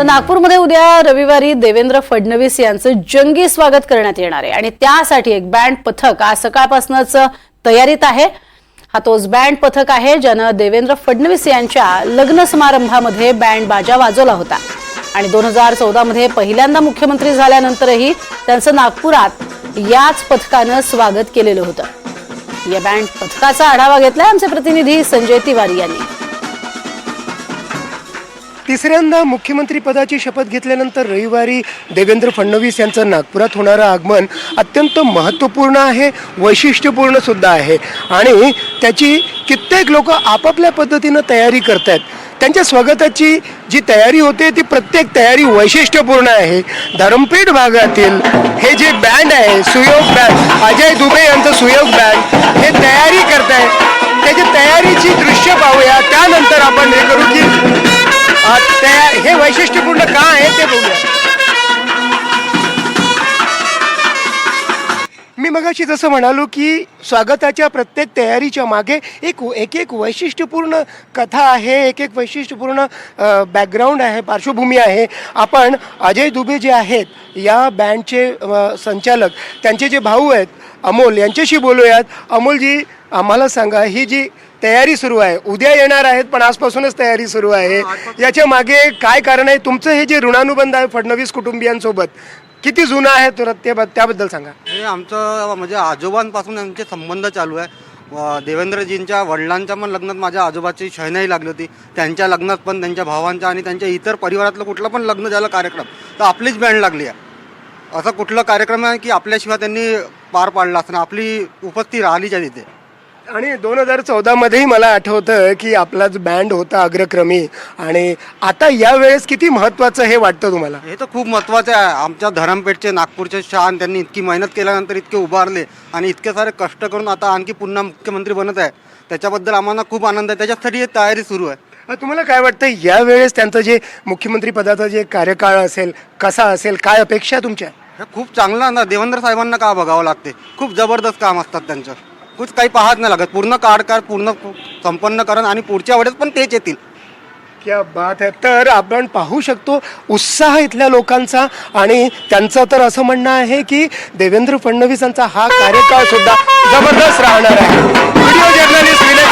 तर नागपूरमध्ये उद्या रविवारी देवेंद्र फडणवीस यांचं जंगी स्वागत करण्यात येणार आहे. आणि त्यासाठी एक बँड पथक आज सकाळपासूनच तयारीत आहे. हा तोच बँड पथक आहे ज्यानं देवेंद्र फडणवीस यांच्या लग्न समारंभामध्ये बँड बाजा वाजवला होता. आणि दोन हजार चौदामध्ये पहिल्यांदा मुख्यमंत्री झाल्यानंतरही त्यांचं नागपुरात याच पथकानं स्वागत केलेलं होतं. या बँड पथकाचा आढावा घेतलाय आमचे प्रतिनिधी संजय तिवारी यांनी. तिसऱ्यांदा मुख्यमंत्री पदाची शपथ घेतल्यानंतर रविवारी देवेंद्र फडणवीस यांचं नागपुरात होणारं आगमन अत्यंत महत्त्वपूर्ण आहे वैशिष्ट्यपूर्ण सुद्धा आहे. आणि त्याची कित्येक लोक आपापल्या पद्धतीनं तयारी करत आहेत त्यांच्या स्वागताची जी तयारी होते ती प्रत्येक तयारी वैशिष्ट्यपूर्ण आहे. धरमपेठ भागातील हे जे बँड आहे सुयोग बँड अजय दुबे यांचं सुयोग बँड हे तयारी करत आहे त्याच्या तयारीची दृश्य पाहूया. त्यानंतर आपण हे करू की त्या- हे वैशिष्ट्यपूर्ण का आहे ते बघूया. मी मगाशी जसं म्हणालो की स्वागताच्या प्रत्येक तयारीच्या मागे एक एक एक वैशिष्ट्यपूर्ण कथा आहे एक एक वैशिष्ट्यपूर्ण बॅकग्राऊंड आहे पार्श्वभूमी आहे. आपण अजय दुबे जे आहेत या बँडचे संचालक त्यांचे जे भाऊ आहेत अमोल यांच्याशी बोलूयात. अमोलजी आम्हाला सांगा ही जी तयारी सुरू आहे. उद्या येणार आहेत पण आजपासूनच तयारी सुरू आहे. याच्या मागे काय कारण आहे? तुमचं हे जे ऋणानुबंध आहे फडणवीस कुटुंबियांसोबत किती जुनं आहे तर ते त्याबद्दल सांगा. हे आमचं म्हणजे आजोबांपासून आमचे संबंध चालू आहे. देवेंद्रजींच्या वडिलांच्या पण लग्नात माझ्या आजोबाची शयनाई लागली होती. त्यांच्या लग्नात पण त्यांच्या भावांच्या आणि त्यांच्या इतर परिवारातलं कुठलं पण लग्न झालं कार्यक्रम तर आपलीच बँड लागली आहे. असा कुठला कार्यक्रम आहे की आपल्याशिवाय त्यांनी पार पाडला असताना आपली उपस्थिती राहिलीच आहे तिथे. आणि दोन हजार चौदामध्येही मला आठवतं की आपलाच बँड होता अग्रक्रमी. आणि आता यावेळेस किती महत्त्वाचं हे वाटतं तुम्हाला? हे तर खूप महत्त्वाचं आहे. आमच्या धरमपेठचे नागपूरचे शान त्यांनी इतकी मेहनत केल्यानंतर इतके उभारले आणि इतके सारे कष्ट करून आता आणखी पुन्हा मुख्यमंत्री बनत आहे. त्याच्याबद्दल आम्हाला खूप आनंद आहे. त्याच्यासाठी ही तयारी सुरू आहे. तुम्हाला काय वाटतं यावेळेस त्यांचं जे मुख्यमंत्री पदाचा जे कार्यकाळ असेल कसा असेल काय अपेक्षा आहे तुमच्या? हे खूप चांगलं ना. देवेंद्र साहेबांना का बघावं लागते? खूप जबरदस्त काम असतात त्यांचं. कुछ काही पाहत नाही लागत. पूर्ण काढकार पूर्ण संपन्न करण आणि पुढच्या वेळेस पण तेच येतील. क्या बात आहे तर आपण पाहू शकतो उत्साह इथल्या लोकांचा आणि त्यांचं तर असं म्हणणं आहे की देवेंद्र फडणवीसांचा हा कार्यकाळ सुद्धा जबरदस्त राहणार आहे. Video journalist Vinay